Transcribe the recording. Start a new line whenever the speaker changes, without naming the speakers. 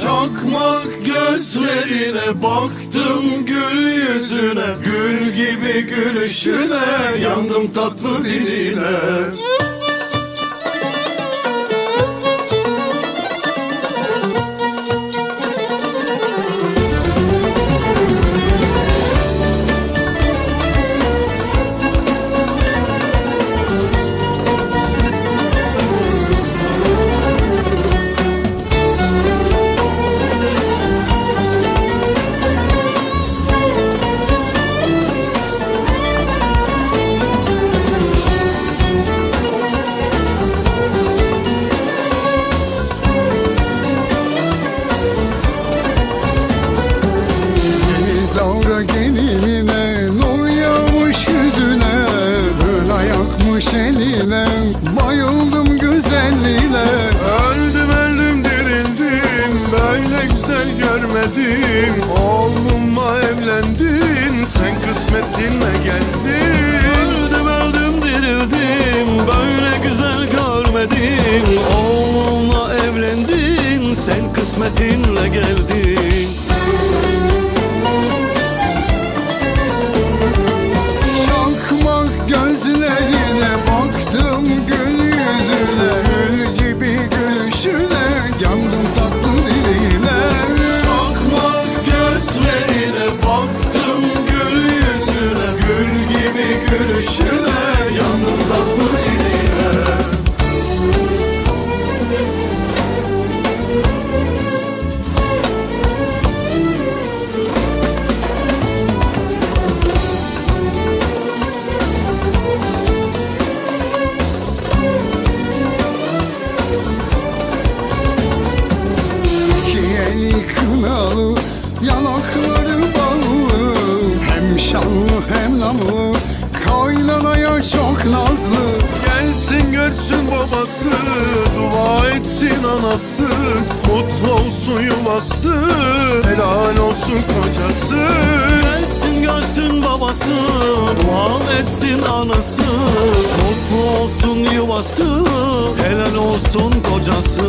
Çakmak gözlerine baktım gül yüzüne Gül gibi gülüşüne yandım tatlı diline
eline Bayıldım güzelliğine.
Öldüm öldüm dirildim Böyle güzel görmedim. Oğlumla evlendin Sen kısmetinle geldin. Öldüm öldüm dirildim Böyle güzel görmedim. Oğlumla evlendin Sen kısmetinle geldin
namlı kaynanaya çok nazlı.
Gelsin görsün babası Dua etsin anası. Mutlu olsun yuvası Helal olsun kocası. Gelsin görsün babası Dua etsin anası. Mutlu olsun yuvası Helal olsun kocası